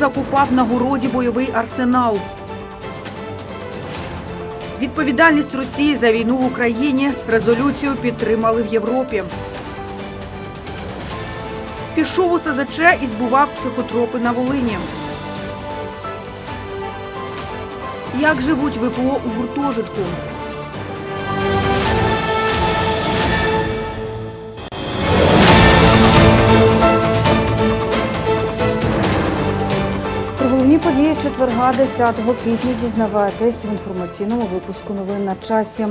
Закупав на городі бойовий арсенал? Відповідальність Росії за війну в Україні резолюцію підтримали в Європі. Пішов у СЗЧ і збував психотропи на Волині. Як живуть ВПО у гуртожитку? Четверга 10 квітня дізнавайтесь в інформаційному випуску новин на часі.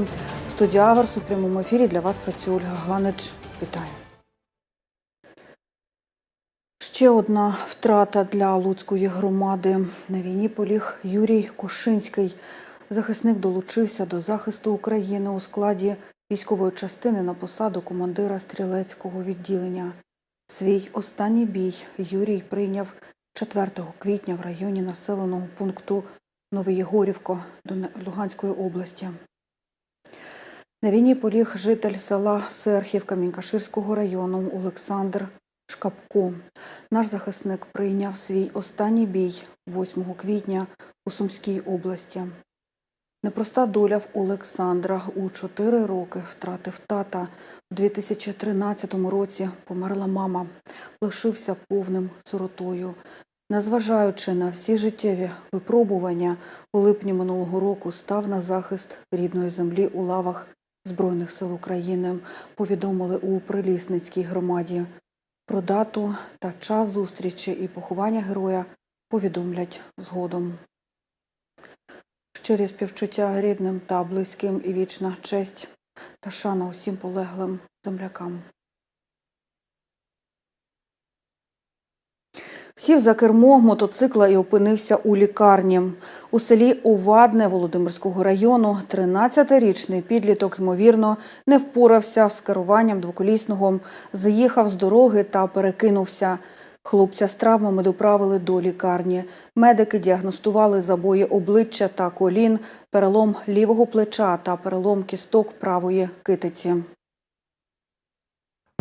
В студії Аверс у прямому ефірі для вас працює Ольга Ганич. Вітаю. Ще одна втрата для Луцької громади. На війні поліг Юрій Кушинський. Захисник долучився до захисту України у складі військової частини на посаду командира стрілецького відділення. Свій останній бій Юрій прийняв 4 квітня в районі населеного пункту Новоєгорівко Луганської області. На війні поліг житель села Серхівка Мінкаширського району Олександр Шкапко. Наш захисник прийняв свій останній бій 8 квітня у Сумській області. Непроста доля в Олександра у 4 роки втратив тата. У 2013 році померла мама, лишився повним сиротою. Незважаючи на всі життєві випробування, у липні минулого року став на захист рідної землі у лавах Збройних сил України, повідомили у Прилісницькій громаді. Про дату та час зустрічі і поховання героя повідомлять згодом. Щирі співчуття рідним та близьким і вічна честь та шана усім полеглим землякам. Сів за кермо мотоцикла і опинився у лікарні. У селі Овадне Володимирського району 13-річний підліток, ймовірно, не впорався з керуванням двоколісного, заїхав з дороги та перекинувся. Хлопця з травмами доправили до лікарні. Медики діагностували забої обличчя та колін, перелом лівого плеча та перелом кісток правої китиці.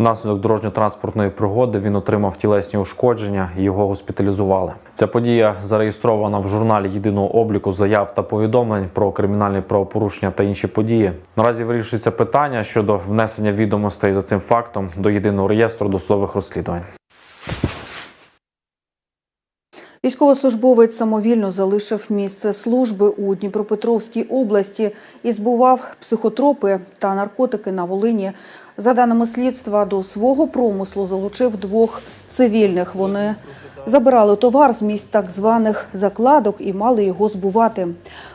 Внаслідок дорожньо-транспортної пригоди він отримав тілесні ушкодження і його госпіталізували. Ця подія зареєстрована в журналі єдиного обліку заяв та повідомлень про кримінальні правопорушення та інші події. Наразі вирішується питання щодо внесення відомостей за цим фактом до єдиного реєстру досудових розслідувань. Військовослужбовець самовільно залишив місце служби у Дніпропетровській області і збував психотропи та наркотики на Волині. За даними слідства, до свого промислу залучив двох цивільних. Вони забирали товар з місць так званих закладок і мали його збувати.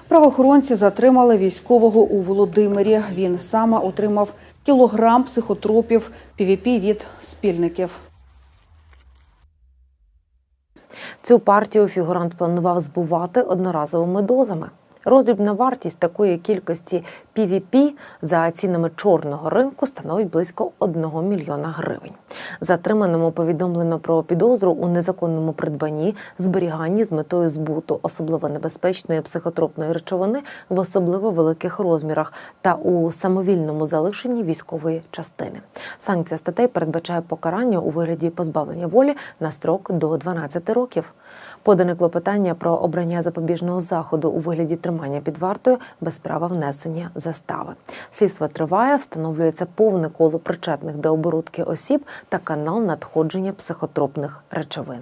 Правоохоронці затримали військового у Володимирі. Він саме отримав кілограм психотропів ПВП від спільників. Цю партію фігурант планував збувати одноразовими дозами. Роздрібна вартість такої кількості PVP за цінами чорного ринку становить близько 1 мільйона гривень. Затриманому повідомлено про підозру у незаконному придбанні, зберіганні з метою збуту особливо небезпечної психотропної речовини в особливо великих розмірах та у самовільному залишенні військової частини. Санкція статей передбачає покарання у вигляді позбавлення волі на строк до 12 років. Подане клопотання про обрання запобіжного заходу у вигляді тримання під вартою без права внесення застави. Слідство триває, встановлюється повне коло причетних до оборудки осіб та канал надходження психотропних речовин.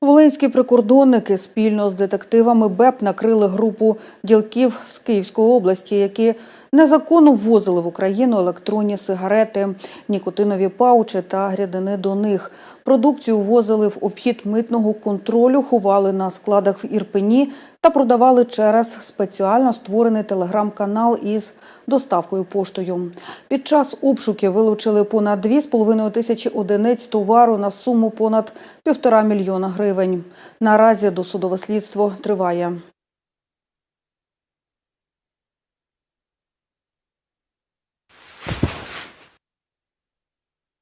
Волинські прикордонники спільно з детективами БЕП накрили групу ділків з Київської області, які незаконно ввозили в Україну електронні сигарети, нікотинові паучі та грядини до них. Продукцію ввозили в обхід митного контролю, ховали на складах в Ірпені та продавали через спеціально створений телеграм-канал із доставкою поштою. Під час обшуків вилучили понад 2,5 тисячі одиниць товару на суму понад півтора мільйона гривень. Наразі досудове слідство триває.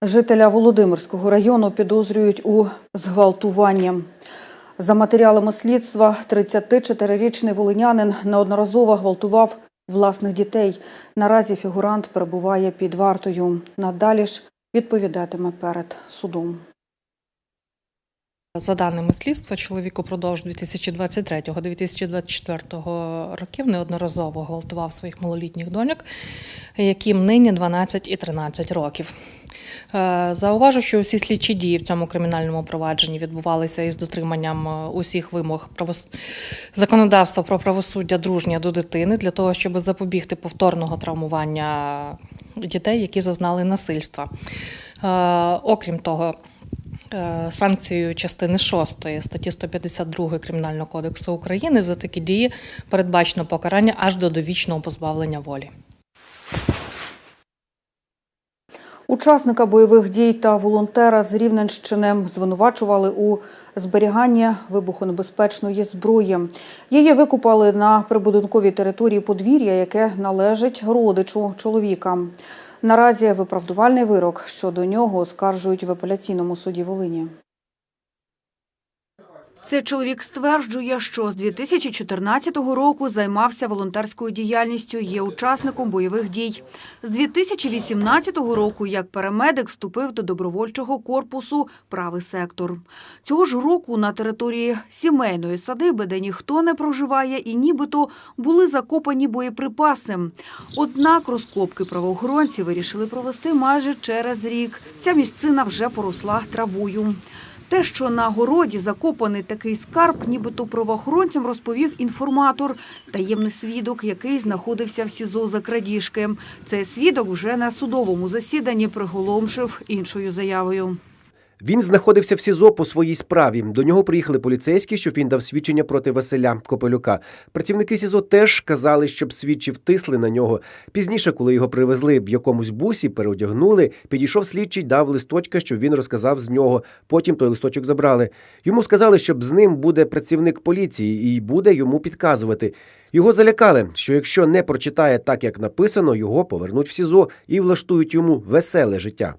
Жителя Володимирського району підозрюють у зґвалтуванні. За матеріалами слідства, 34-річний волинянин неодноразово гвалтував власних дітей. Наразі фігурант перебуває під вартою. Надалі ж відповідатиме перед судом. За даними слідства, чоловік упродовж 2023-2024 років неодноразово гвалтував своїх малолітніх доньок, яким нині 12 і 13 років. Е, Зауважу, що усі слідчі дії в цьому кримінальному провадженні відбувалися із дотриманням е, усіх вимог законодавства про правосуддя дружнє до дитини для того, щоб запобігти повторного травмування дітей, які зазнали насильства. Е, Окрім того, санкцією частини 6 статті 152 Кримінального кодексу України за такі дії передбачено покарання аж до довічного позбавлення волі. Учасника бойових дій та волонтера з Рівненщини звинувачували у зберіганні вибухонебезпечної зброї. Її викупали на прибудинковій території подвір'я, яке належить родичу чоловіка. Наразі виправдувальний вирок щодо нього оскаржують в апеляційному суді Волині. Цей чоловік стверджує, що з 2014 року займався волонтерською діяльністю, є учасником бойових дій. З 2018 року як парамедик вступив до добровольчого корпусу «Правий сектор». Цього ж року на території сімейної садиби, де ніхто не проживає і нібито були закопані боєприпаси. Однак розкопки правоохоронці вирішили провести майже через рік. Ця місцина вже поросла травою. Те, що на городі закопаний такий скарб, нібито правоохоронцям розповів інформатор, таємний свідок, який знаходився в СІЗО за крадіжки. Цей свідок вже на судовому засіданні приголомшив іншою заявою. Він знаходився в СІЗО по своїй справі. До нього приїхали поліцейські, щоб він дав свідчення проти Василя Копелюка. Працівники СІЗО теж казали, щоб слідчі втисли на нього. Пізніше, коли його привезли в якомусь бусі, переодягнули, підійшов слідчий, дав листочка, щоб він розказав з нього. Потім той листочок забрали. Йому сказали, щоб з ним буде працівник поліції і буде йому підказувати. Його залякали, що якщо не прочитає так, як написано, його повернуть в СІЗО і влаштують йому веселе життя.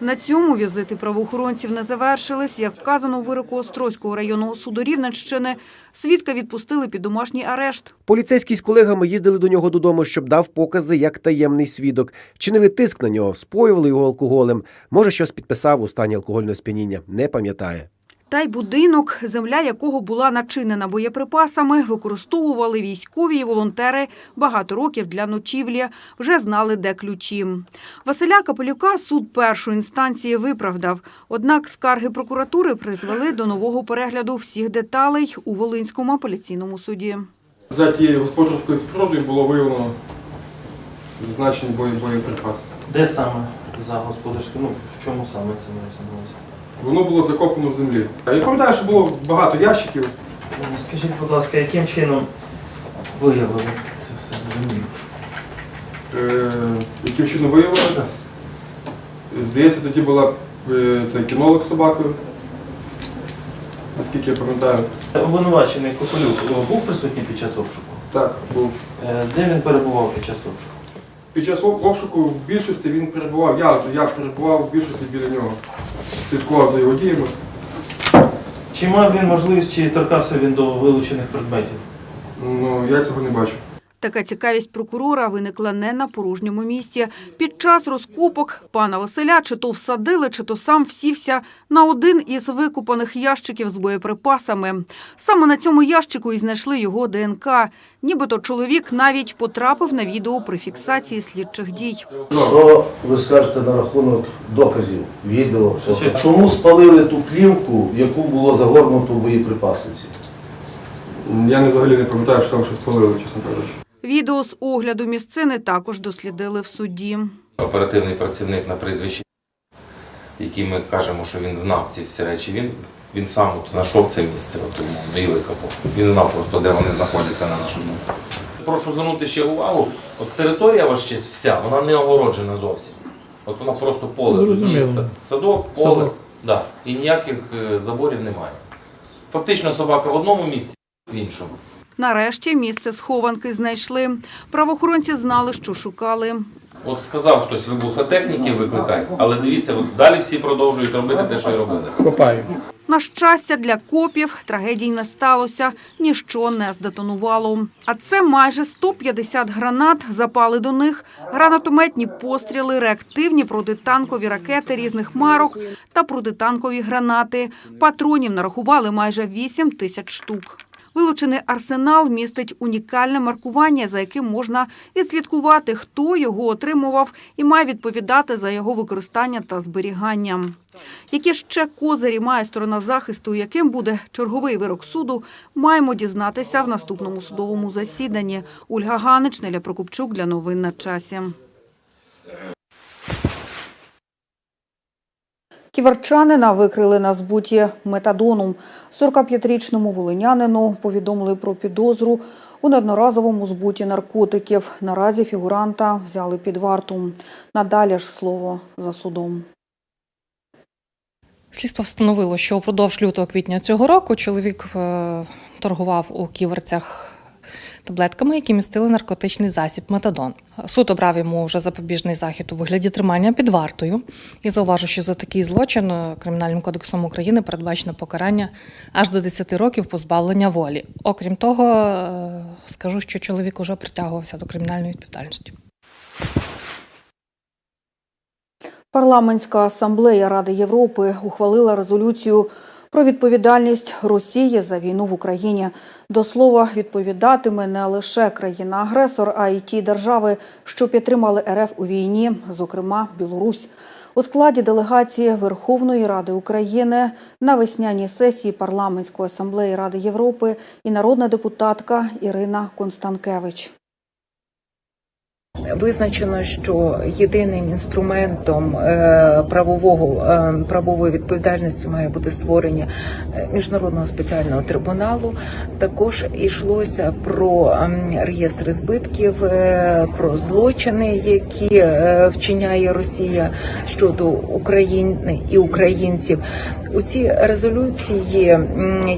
На цьому візити правоохоронців не завершились. Як вказано у вироку Острозького районного суду Рівненщини, свідка відпустили під домашній арешт. Поліцейські з колегами їздили до нього додому, щоб дав покази як таємний свідок. Чинили тиск на нього, споювали його алкоголем. Може, щось підписав у стані алкогольного сп'яніння. Не пам'ятає. Та й будинок, земля якого була начинена боєприпасами, використовували військові і волонтери багато років для ночівлі. Вже знали, де ключі. Василя Капелюка суд першої інстанції виправдав. Однак скарги прокуратури призвели до нового перегляду всіх деталей у Волинському апеляційному суді. За тією господарською спорудою було виявлено зазначені боєприпаси. Де саме за господарською? Ну, в чому саме це мається на увазі? Воно було закопано в землі. Я пам'ятаю, що було багато ящиків. Ну, Скажіть, будь ласка, яким чином виявили це все в землі? Е, яким чином виявлено. Здається, тоді була е, цей кінолог з собакою. Наскільки я пам'ятаю. Обвинувачений Копелюк е, був присутній під час обшуку? Так, був. Е, Де він перебував під час обшуку? Під час обшуку в більшості він перебував, я, я перебував в більшості біля нього. Слідкував за його діями. Чи мав він можливість, чи торкався він до вилучених предметів? Ну, я цього не бачу. Така цікавість прокурора виникла не на порожньому місці. Під час розкопок пана Василя чи то всадили, чи то сам всівся на один із викопаних ящиків з боєприпасами. Саме на цьому ящику і знайшли його ДНК. Нібито чоловік навіть потрапив на відео при фіксації слідчих дій. Що ви скажете на рахунок доказів, відео? Чому спалили ту плівку, яку було загорнуто боєприпаси ці? Я не взагалі не пам'ятаю, що там щось спалили, чесно кажучи. Відео з огляду місцини також дослідили в суді. оперативний працівник на прізвищі, який ми кажемо, що він знав ці всі речі. Він, він сам от знайшов це місце, от, і викопав. Він знав просто, де вони знаходяться на нашому. Прошу звернути ще увагу, от територія ваша честь вся, вона не огороджена зовсім. От вона просто поле розумієте? Садок, поле, Да. і ніяких е, заборів немає. Фактично собака в одному місці, в іншому. Нарешті місце схованки знайшли. Правоохоронці знали, що шукали. От сказав хтось вибухотехніків викликай, але дивіться, далі всі продовжують робити те, що й робили. На щастя, для копів трагедій не сталося, ніщо не здетонувало. А це майже 150 гранат запали до них, гранатометні постріли, реактивні протитанкові ракети різних марок та протитанкові гранати. Патронів нарахували майже 8 тисяч штук. Вилучений арсенал містить унікальне маркування, за яким можна відслідкувати, хто його отримував і має відповідати за його використання та зберігання. Які ще козирі має сторона захисту, яким буде черговий вирок суду, маємо дізнатися в наступному судовому засіданні. Ольга Ганич, Неля Прокопчук для новин на часі. Ківерчанина викрили на збуті метадону. 45-річному волинянину повідомили про підозру у неодноразовому збуті наркотиків. Наразі фігуранта взяли під варту. Надалі ж слово за судом. Слідство встановило, що упродовж лютого-квітня цього року чоловік е, торгував у ківерцях таблетками, які містили наркотичний засіб метадон. Суд обрав йому вже запобіжний захід у вигляді тримання під вартою. І зауважу, що за такий злочин е, Кримінальним кодексом України передбачено покарання аж до 10 років позбавлення волі. Окрім того, е, скажу, що чоловік уже притягувався до кримінальної відповідальності. Парламентська асамблея Ради Європи ухвалила резолюцію про відповідальність Росії за війну в Україні. До слова, відповідатиме не лише країна-агресор, а й ті держави, що підтримали РФ у війні, зокрема Білорусь. У складі делегації Верховної Ради України на весняній сесії Парламентської асамблеї Ради Європи і народна депутатка Ірина Констанкевич. Визначено, що єдиним інструментом е, правового е, правової відповідальності має бути створення е, міжнародного спеціального трибуналу. Також йшлося про ем, реєстри збитків, про злочини, які вчиняє Росія щодо України і українців. У цій резолюції,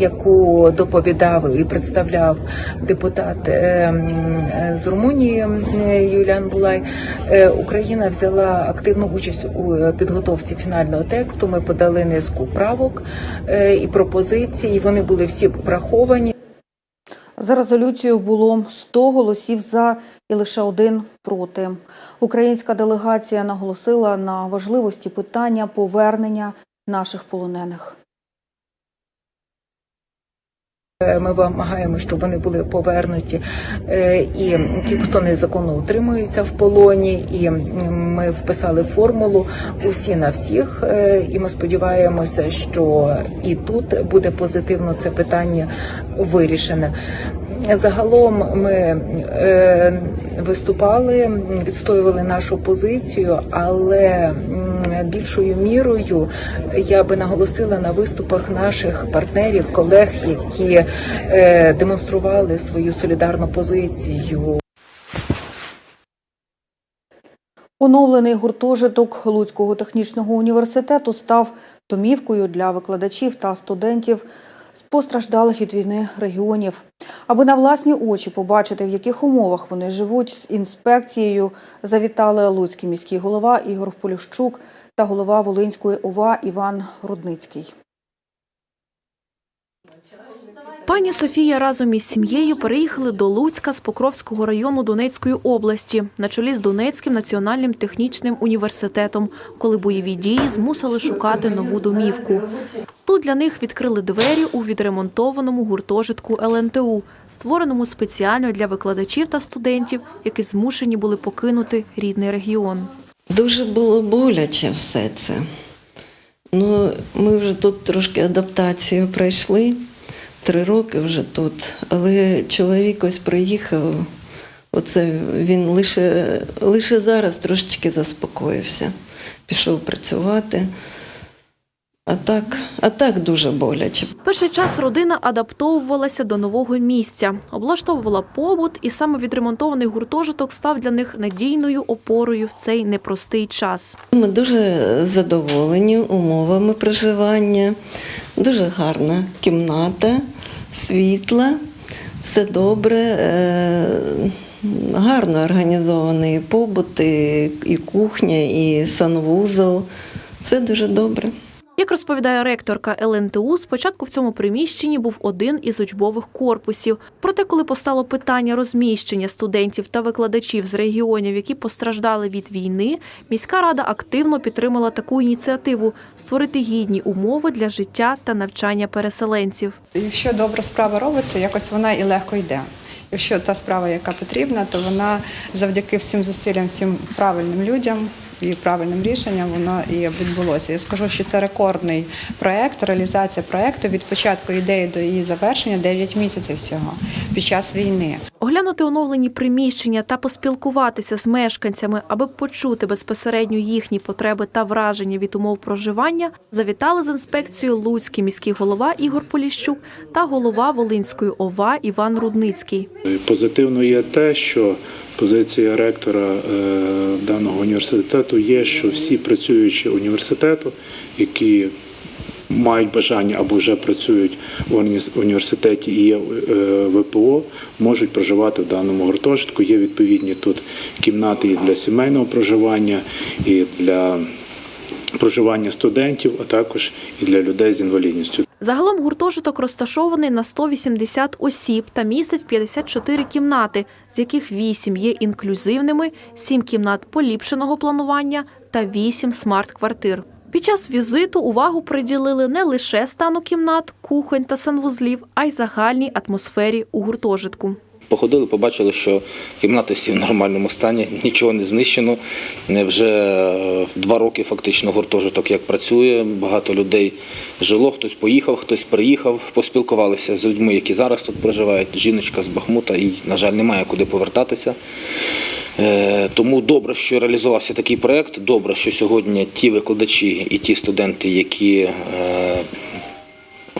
яку доповідав і представляв депутат е, з Румунії е, Юліан Булай, е, Україна взяла активну участь у е, підготовці фінального тексту. Ми подали низку правок е, і пропозицій. Вони були всі враховані. За резолюцією було 100 голосів за і лише один проти. Українська делегація наголосила на важливості питання повернення наших полонених. Е, Ми вимагаємо, щоб вони були повернуті, Е, і ті, хто незаконно утримується в полоні, і ми вписали формулу усі на всіх. Е, І ми сподіваємося, що і тут буде позитивно це питання вирішене. Загалом ми е, виступали, відстоювали нашу позицію, але більшою мірою я би наголосила на виступах наших партнерів, колег, які е, демонстрували свою солідарну позицію. Оновлений гуртожиток Луцького технічного університету став домівкою для викладачів та студентів з постраждалих від війни регіонів. Аби на власні очі побачити, в яких умовах вони живуть з інспекцією, завітали Луцький міський голова Ігор Поліщук та голова Волинської ОВА Іван Рудницький. Пані Софія разом із сім'єю переїхали до Луцька з Покровського району Донецької області на чолі з Донецьким національним технічним університетом, коли бойові дії змусили шукати нову домівку. Тут для них відкрили двері у відремонтованому гуртожитку ЛНТУ, створеному спеціально для викладачів та студентів, які змушені були покинути рідний регіон. Дуже було боляче все це. Ну, ми вже тут трошки адаптацію пройшли. Три роки вже тут. Але чоловік ось приїхав. Оце він лише, лише зараз трошечки заспокоївся. Пішов працювати. А так, а так дуже боляче. Перший час родина адаптовувалася до нового місця, облаштовувала побут, і саме відремонтований гуртожиток став для них надійною опорою в цей непростий час. Ми дуже задоволені умовами проживання, дуже гарна кімната, світла, все добре, е, гарно організований побут, і і кухня, і санвузол. Все дуже добре. Як розповідає ректорка ЛНТУ, спочатку в цьому приміщенні був один із учбових корпусів. Проте, коли постало питання розміщення студентів та викладачів з регіонів, які постраждали від війни, міська рада активно підтримала таку ініціативу створити гідні умови для життя та навчання переселенців. Якщо добра справа робиться, якось вона і легко йде. Якщо та справа, яка потрібна, то вона завдяки всім зусиллям, всім правильним людям і правильним рішенням воно і відбулося. Я скажу, що це рекордний проект, реалізація проекту від початку ідеї до її завершення 9 місяців всього під час війни. Оглянути оновлені приміщення та поспілкуватися з мешканцями, аби почути безпосередньо їхні потреби та враження від умов проживання, завітали з інспекцією Луцький міський голова Ігор Поліщук та голова Волинської ОВА Іван Рудницький. Позитивно є те, що позиція ректора е, даного університету є, що всі працюючі університету, які мають бажання або вже працюють в уні- університеті і є е, ВПО, можуть проживати в даному гуртожитку. Є відповідні тут кімнати і для сімейного проживання, і для проживання студентів, а також і для людей з інвалідністю. Загалом гуртожиток розташований на 180 осіб та містить 54 кімнати, з яких 8 є інклюзивними, 7 кімнат поліпшеного планування та 8 смарт-квартир. Під час візиту увагу приділили не лише стану кімнат, кухонь та санвузлів, а й загальній атмосфері у гуртожитку. Походили, побачили, що кімнати всі в нормальному стані, нічого не знищено. Вже е, два роки фактично гуртожиток як працює. Багато людей жило, хтось поїхав, хтось приїхав, поспілкувалися з людьми, які зараз тут проживають. Жіночка з Бахмута, і, на жаль, немає куди повертатися. Е, Тому добре, що реалізувався такий проєкт. Добре, що сьогодні ті викладачі і ті студенти, які е,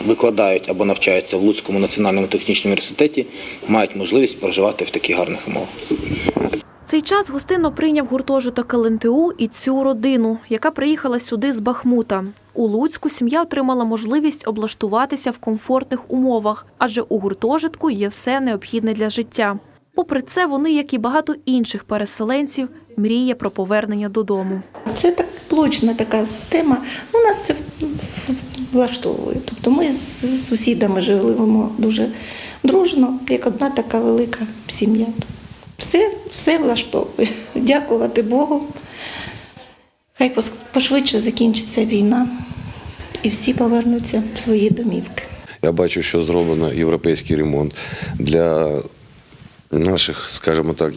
викладають або навчаються в Луцькому національному технічному університеті, мають можливість проживати в таких гарних умовах. Цей час гостинно прийняв гуртожиток ЛНТУ і цю родину, яка приїхала сюди з Бахмута. У Луцьку сім'я отримала можливість облаштуватися в комфортних умовах, адже у гуртожитку є все необхідне для життя. Попри це, вони, як і багато інших переселенців, мріє про повернення додому. Це так блочна така система. Ну, нас це в- влаштовує. Тобто ми з сусідами живемо дуже дружно, як одна така велика сім'я. Все, все влаштовує. Дякувати Богу. Хай пошвидше закінчиться війна і всі повернуться в свої домівки. Я бачу, що зроблено європейський ремонт для наших, скажімо так,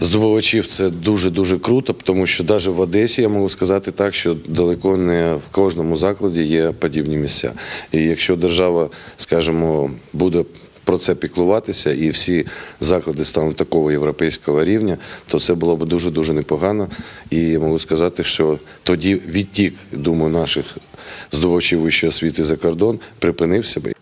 здобувачів. Це дуже дуже круто, тому що навіть в Одесі я можу сказати так, що далеко не в кожному закладі є подібні місця. І якщо держава, скажімо, буде про це піклуватися, і всі заклади стануть такого європейського рівня, то це було б дуже дуже непогано. І можу сказати, що тоді відтік, думаю, наших здобувачів вищої освіти за кордон припинився би.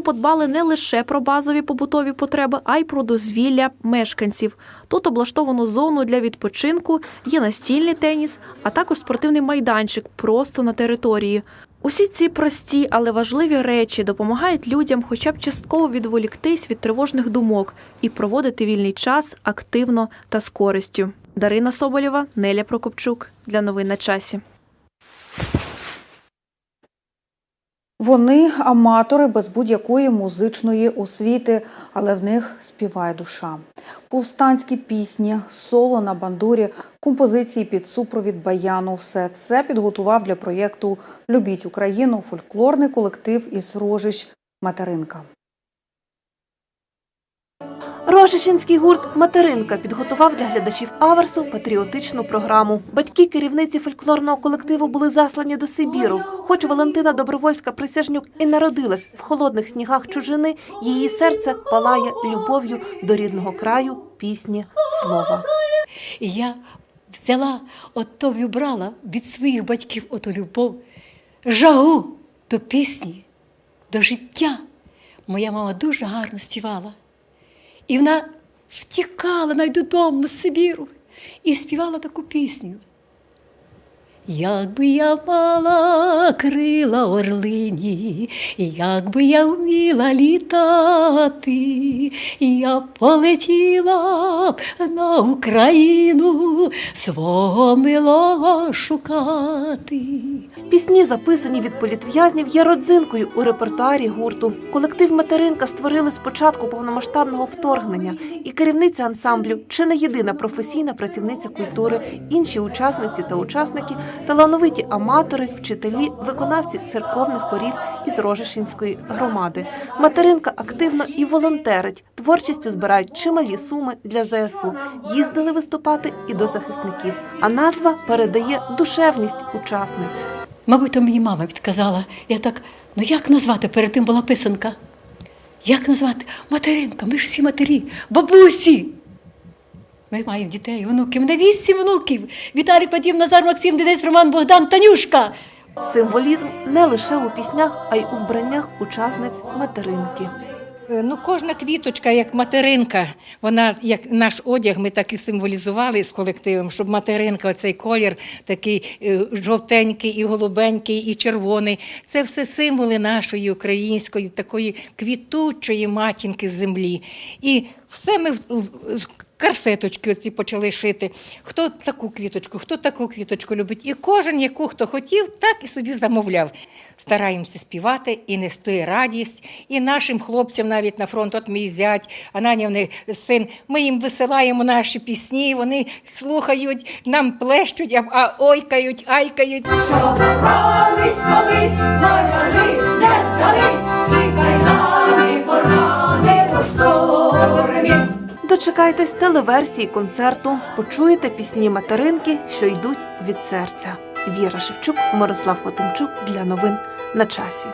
У подбали не лише про базові побутові потреби, а й про дозвілля мешканців. Тут облаштовано зону для відпочинку, є настільний теніс, а також спортивний майданчик просто на території. Усі ці прості, але важливі речі допомагають людям хоча б частково відволіктись від тривожних думок і проводити вільний час активно та з користю. Дарина Соболєва, Неля Прокопчук. Для новин на часі. Вони аматори без будь-якої музичної освіти, але в них співає душа. Повстанські пісні, соло на бандурі, композиції під супровід баяну. Все це підготував для проєкту Любіть Україну фольклорний колектив із Рожищ Материнка. Рожичинський гурт Материнка підготував для глядачів Аверсу патріотичну програму. Батьки керівниці фольклорного колективу були заслані до Сибіру. Хоч Валентина Добровольська присяжнюк і народилась в холодних снігах чужини, її серце палає любов'ю до рідного краю, пісні, слова. Я взяла, ото вибрала від своїх батьків оту любов, жагу до пісні, до життя. Моя мама дуже гарно співала. І вона втікала навіть додому з Сибіру і співала таку пісню. Якби я мала крила орлині, якби я вміла літати, я полетіла б на Україну свого милого шукати. Пісні, записані від політв'язнів, є родзинкою у репертуарі гурту. Колектив Материнка створили спочатку повномасштабного вторгнення, і керівниця ансамблю чи не єдина професійна працівниця культури, інші учасниці та учасники, талановиті аматори, вчителі, виконавці церковних хорів із Рожешинської громади. Материнка активно і волонтерить, творчістю збирають чималі суми для ЗСУ. Їздили виступати і до захисників. А назва передає душевність учасниць. Мабуть, то мені мама відказала. Я так, ну як назвати? Перед тим була писанка. Як назвати? Материнка, ми ж всі матері, бабусі. Ми маємо дітей, внуків, мене вісім внуків. Віталій Падів, Назар Максим, Денис, Роман, Богдан, Танюшка. Символізм не лише у піснях, а й у вбраннях учасниць материнки. Е, Ну, кожна квіточка, як материнка, вона як наш одяг, ми так і символізували з колективом, щоб материнка, цей колір такий е, жовтенький, і голубенький, і червоний. Це все символи нашої української, такої квітучої матінки землі. І все ми Карсеточки оці почали шити. Хто таку квіточку, хто таку квіточку любить. І кожен, яку хто хотів, так і собі замовляв. Стараємося співати і нести радість. І нашим хлопцям навіть на фронт, от мій зять, Ананівний син, ми їм висилаємо наші пісні, вони слухають, нам плещуть, а- ойкають, айкають. Дочекайтесь телеверсії концерту, почуєте пісні материнки, що йдуть від серця. Віра Шевчук, Мирослав Хотимчук для новин на часі.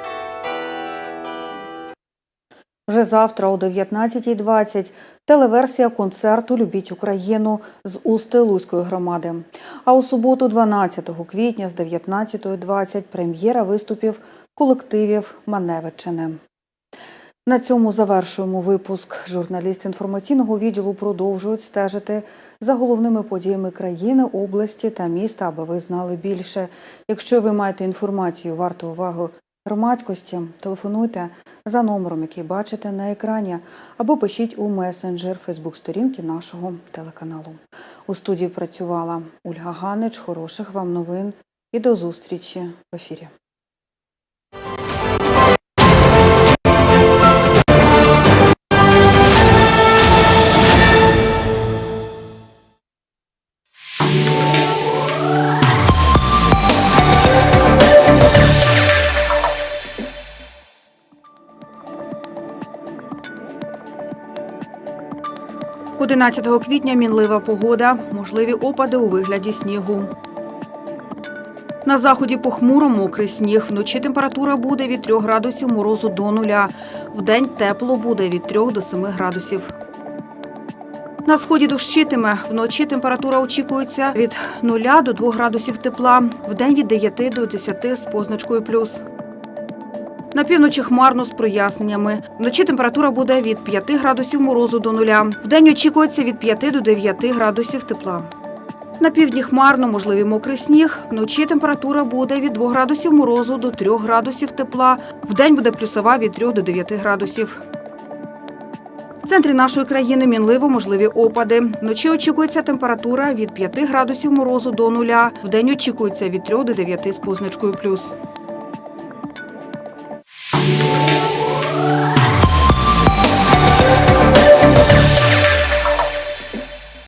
Вже завтра о 19.20 телеверсія концерту Любіть Україну з Усти Луцької громади. А у суботу, 12 квітня з 19.20 прем'єра виступів колективів Маневичини. На цьому завершуємо випуск. Журналісти інформаційного відділу продовжують стежити за головними подіями країни, області та міста, аби ви знали більше. Якщо ви маєте інформацію варту уваги громадськості, телефонуйте за номером, який бачите на екрані, або пишіть у месенджер Фейсбук-сторінки нашого телеканалу. У студії працювала Ольга Ганич. Хороших вам новин і до зустрічі в ефірі. – 11 квітня мінлива погода, можливі опади у вигляді снігу. На заході похмуро мокрий сніг. Вночі температура буде від 3 градусів морозу до нуля. Вдень тепло буде від 3 до 7 градусів. На сході дощитиме. Вночі температура очікується від 0 до 2 градусів тепла. Вдень від 9 до 10 з позначкою плюс. На півночі хмарно з проясненнями. Вночі температура буде від 5 градусів морозу до нуля. Вдень очікується від 5 до 9 градусів тепла. На півдні хмарно, можливий мокрий сніг. Вночі температура буде від 2 градусів морозу до 3 градусів тепла. Вдень буде плюсова від 3 до 9 градусів. В центрі нашої країни мінливо можливі опади. Вночі очікується температура від 5 градусів морозу до нуля. Вдень очікується від 3 до 9 з позначкою плюс. Thank you.